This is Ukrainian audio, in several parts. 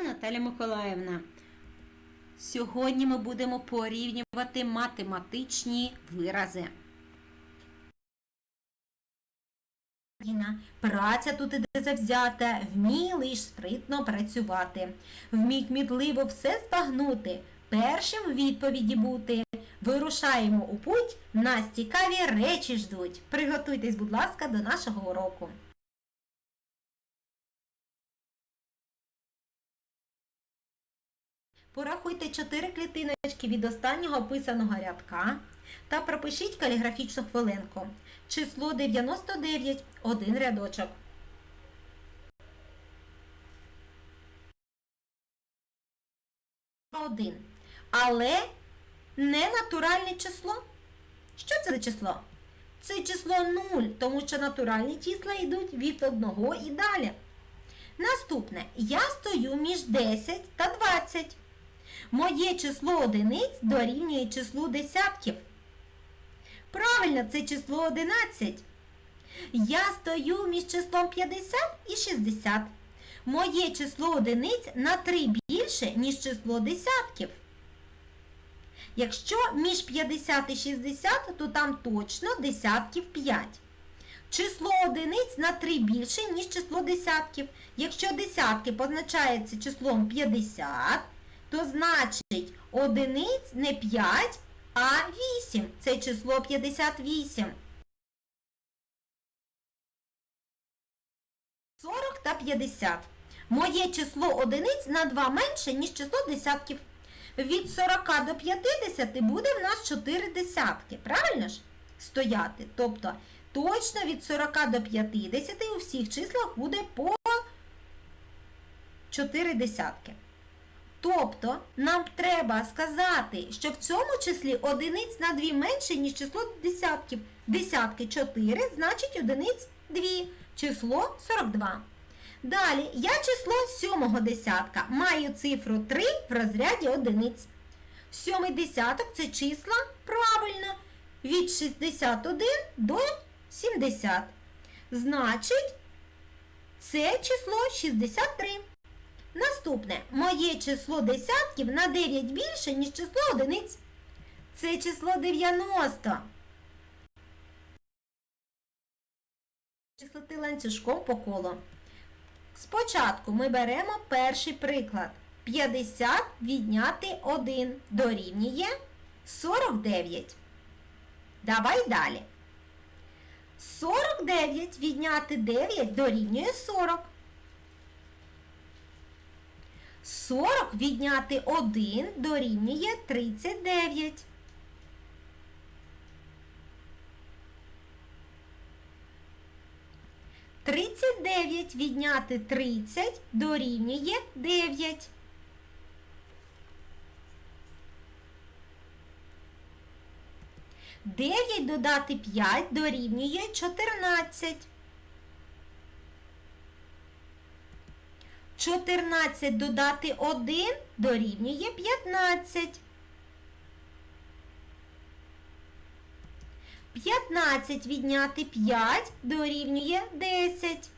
вами Наталя Миколаївна. Сьогодні ми будемо порівнювати математичні вирази. Праця тут іде завзята, вмій лиш спритно працювати, вмій кмітливо все збагнути, першим в відповіді бути. Вирушаємо у путь, нас цікаві речі ждуть. Приготуйтесь, будь ласка, до нашого уроку. Порахуйте 4 клітиночки від останнього описаного рядка та пропишіть каліграфічну хвилинку. Число 99, один рядочок. Один. Але не натуральне число. Що це за число? Це число 0, тому що натуральні числа йдуть від 1 і далі. Наступне. Я стою між 10 та 20. Моє число одиниць дорівнює числу десятків. Правильно, це число 11. Я стою між числом 50 і 60. Моє число одиниць на 3 більше, ніж число десятків. Якщо між 50 і 60, то там точно десятків 5. Число одиниць на 3 більше, ніж число десятків. Якщо десятки позначається числом 50, то значить одиниць не 5, а 8. Це число 58. 40 та 50. Моє число одиниць на 2 менше, ніж число десятків. Від 40 до 50 буде в нас 4 десятки. Правильно ж? Стояти. Тобто, точно від 40 до 50 у всіх числах буде по 4 десятки. Тобто, нам треба сказати, що в цьому числі одиниць на 2 менше, ніж число десятків. Десятки 4, значить одиниць 2. Число 42. Далі, я число сьомого десятка. Маю цифру 3 в розряді одиниць. Сьомий десяток це числа правильно. Від 61 до 70. Значить, це число 63. Наступне. Моє число десятків на 9 більше, ніж число одиниць. Це число 90. Числити ланцюжком по колу. Спочатку ми беремо перший приклад. 50 відняти 1 дорівнює 49. Давай далі. 49 відняти 9 дорівнює 40. 40 відняти 1 дорівнює 39. Тридцять дев'ять відняти тридцять дорівнює дев'ять. Дев'ять додати п'ять дорівнює чотирнадцять. 14 додати 1 дорівнює 15. 15 відняти 5 дорівнює 10.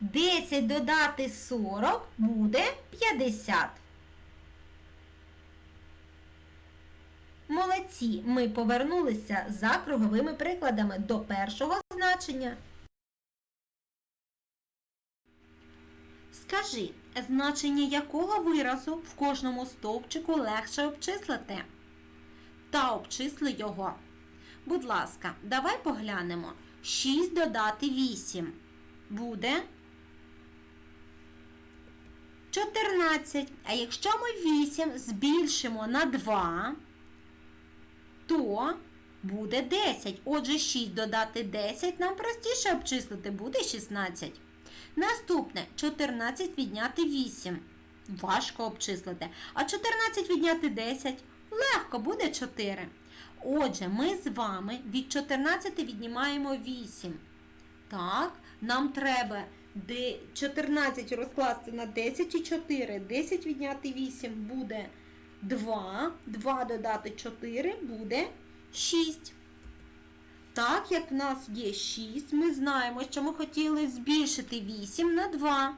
Десять додати 40 буде 50. Молодці, ми повернулися за круговими прикладами до першого значення. Скажи, значення якого виразу в кожному стовпчику легше обчислити? Та обчисли його. Будь ласка, давай поглянемо. 6 додати 8 буде 14. А якщо ми 8 збільшимо на 2, то буде 10. Отже, 6 додати 10 нам простіше обчислити, буде 16. Наступне 14 відняти 8. Важко обчислити. А 14 відняти 10 легко буде 4. Отже, ми з вами від 14 віднімаємо 8. Так, нам треба 14 розкласти на 10 і 4. 10 відняти 8 буде 2. 2 додати 4 буде 6. Так як в нас є 6, ми знаємо, що ми хотіли збільшити 8 на 2.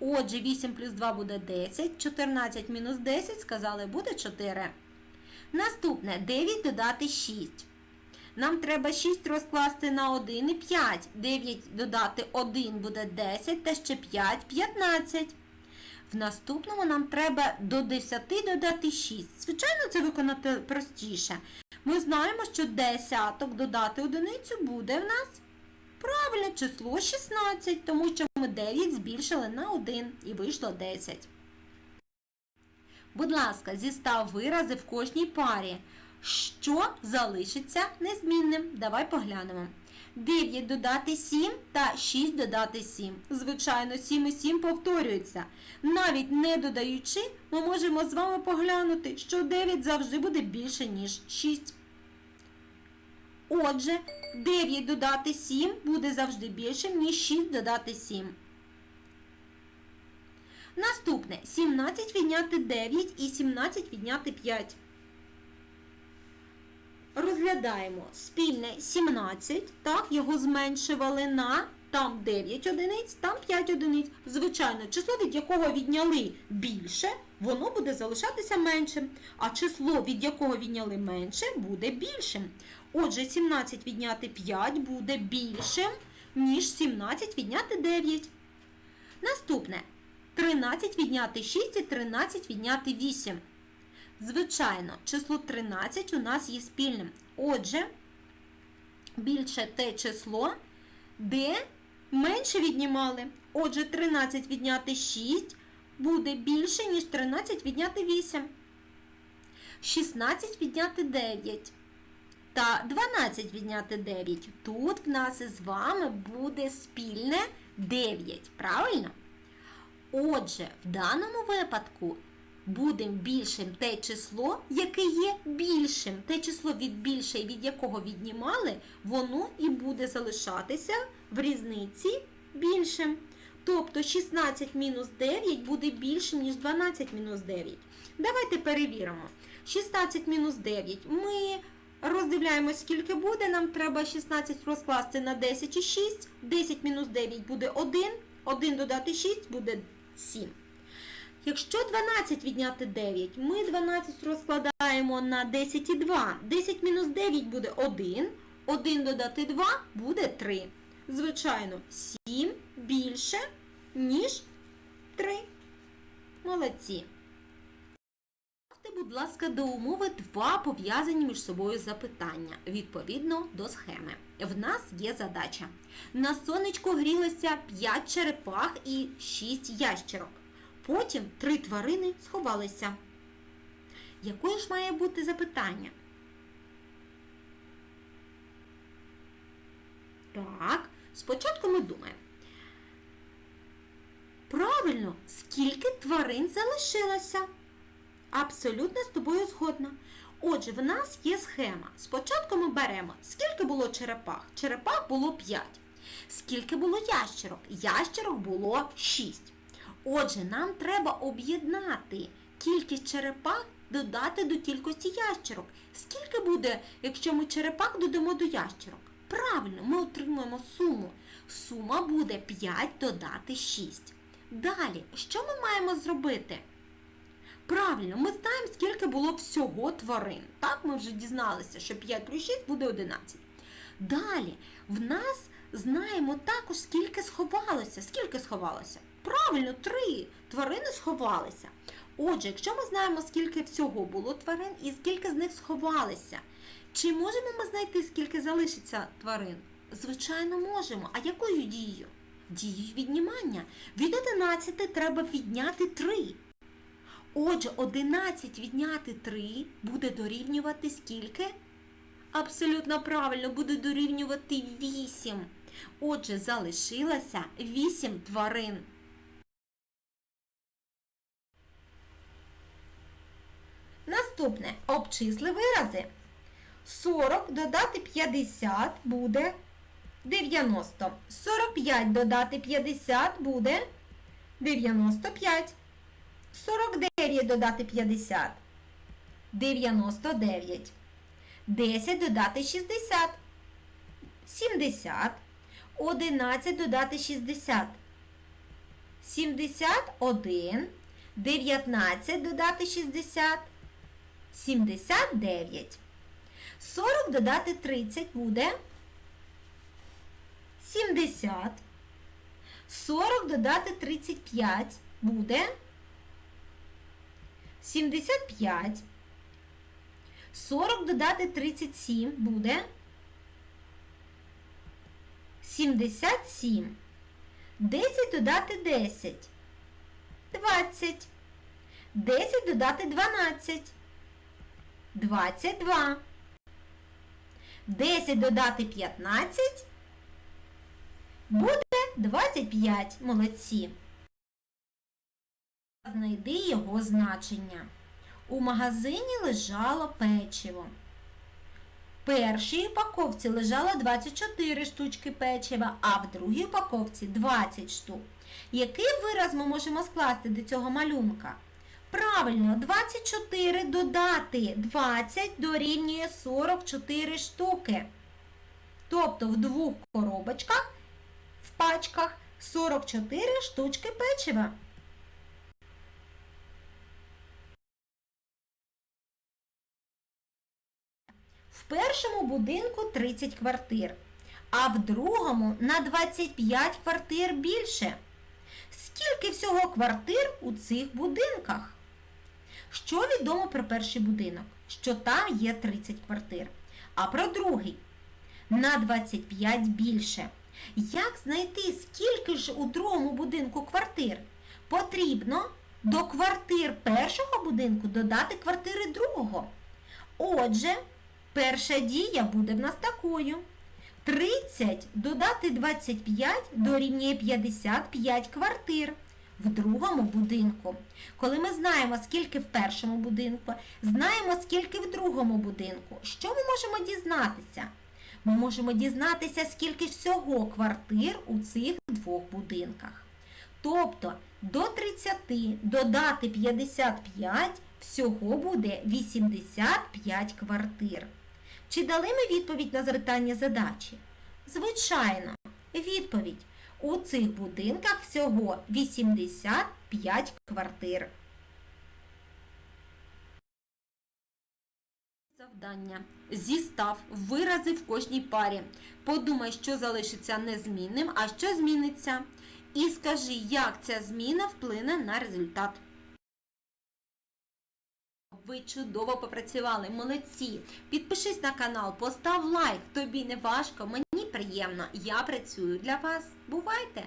Отже, 8 плюс 2 буде 10, 14 мінус 10, сказали, буде 4. Наступне 9 додати 6. Нам треба 6 розкласти на 1 і 5. 9 додати 1 буде 10, та ще 5 15. В наступному нам треба до 10 додати 6. Звичайно, це виконати простіше. Ми знаємо, що десяток додати одиницю буде в нас правильне число 16, тому що ми 9 збільшили на 1 і вийшло 10. Будь ласка, зістав вирази в кожній парі. Що залишиться незмінним? Давай поглянемо. 9 додати 7 та 6 додати 7. Звичайно, 7 і 7 повторюються. Навіть не додаючи, ми можемо з вами поглянути, що 9 завжди буде більше, ніж 6. Отже, 9 додати 7 буде завжди більшим, ніж 6 додати 7. Наступне 17 відняти 9 і 17 відняти 5. Розглядаємо спільне 17, так, його зменшували на там 9 одиниць, там 5 одиниць. Звичайно, число, від якого відняли більше, воно буде залишатися меншим. А число, від якого відняли менше, буде більшим. Отже, 17 відняти 5 буде більшим, ніж 17 відняти 9. Наступне 13 відняти 6 і 13 відняти 8. Звичайно, число 13 у нас є спільним. Отже, більше те число, де менше віднімали. Отже, 13 відняти 6 буде більше, ніж 13 відняти 8. 16 відняти 9. Та 12 відняти 9. Тут в нас із вами буде спільне 9. Правильно? Отже, в даному випадку буде більшим те число, яке є більшим. Те число від більше, від якого віднімали, воно і буде залишатися в різниці більшим. Тобто 16 мінус 9 буде більшим, ніж 12 мінус 9. Давайте перевіримо. 16 мінус 9. Ми роздивляємось, скільки буде. Нам треба 16 розкласти на 10 і 6. 10 мінус 9 буде 1. 1 додати 6 буде 7. Якщо 12 відняти 9, ми 12 розкладаємо на 10 і 2. 10 мінус 9 буде 1. 1 додати 2 буде 3. Звичайно, 7 більше, ніж 3. Молодці. Ставте, будь ласка, до умови два пов'язані між собою запитання, відповідно до схеми. В нас є задача. На сонечку грілося 5 черепах і 6 ящерок. Потім три тварини сховалися. Якою ж має бути запитання? Так, спочатку ми думаємо. Правильно, скільки тварин залишилося? Абсолютно з тобою згодна. Отже, в нас є схема. Спочатку ми беремо, скільки було черепах? Черепах було 5. Скільки було ящерок? Ящерок було 6. Отже, нам треба об'єднати кількість черепах, додати до кількості ящерок. Скільки буде, якщо ми черепах додамо до ящерок? Правильно, ми отримуємо суму. Сума буде 5 додати 6. Далі, що ми маємо зробити? Правильно, ми знаємо, скільки було всього тварин. Так, ми вже дізналися, що 5 плюс 6 буде 11. Далі, в нас знаємо також, скільки сховалося. Скільки сховалося? Правильно, 3 тварини сховалися. Отже, якщо ми знаємо, скільки всього було тварин і скільки з них сховалися, чи можемо ми знайти, скільки залишиться тварин? Звичайно, можемо. А якою дією? Дією віднімання. Від 11 треба відняти 3. Отже, 11 відняти 3 буде дорівнювати скільки? Абсолютно правильно, буде дорівнювати 8. Отже, залишилося 8 тварин. Наступне обчисли вирази. 40 додати 50 буде 90. 45 додати 50 буде 95. 49 додати 50. 99. 10 додати 60. 70. 11 додати 60. 71. 19 додати 60. 79. 40 додати 30 буде 70. 40 додати 35 буде 75. 40 додати 37 буде 77. 10 додати 10. 20. 10 додати 12. 22. 10 додати 15. Буде 25. Молодці. Знайди його значення. У магазині лежало печиво. В першій упаковці лежало 24 штучки печива, а в другій упаковці 20 штук. Який вираз ми можемо скласти до цього малюнка? Правильно, 24 додати 20 дорівнює 44 штуки. Тобто в двох коробочках, в пачках 44 штучки печива. В першому будинку 30 квартир, а в другому на 25 квартир більше. Скільки всього квартир у цих будинках? Що відомо про перший будинок? Що там є 30 квартир. А про другий на 25 більше. Як знайти, скільки ж у другому будинку квартир? Потрібно до квартир першого будинку додати квартири другого. Отже, перша дія буде в нас такою. 30 додати 25 дорівнює 55 квартир в другому будинку. Коли ми знаємо, скільки в першому будинку, знаємо, скільки в другому будинку. Що ми можемо дізнатися? Ми можемо дізнатися, скільки всього квартир у цих двох будинках. Тобто до 30 додати 55 всього буде 85 квартир. Чи дали ми відповідь на запитання задачі? Звичайно, відповідь. У цих будинках всього 85 квартир. Завдання. Зістав вирази в кожній парі. Подумай, що залишиться незмінним, а що зміниться. І скажи, як ця зміна вплине на результат. Ви чудово попрацювали, молодці. Підпишись на канал, постав лайк. Тобі не важко, приємно. Я працюю для вас. Бувайте!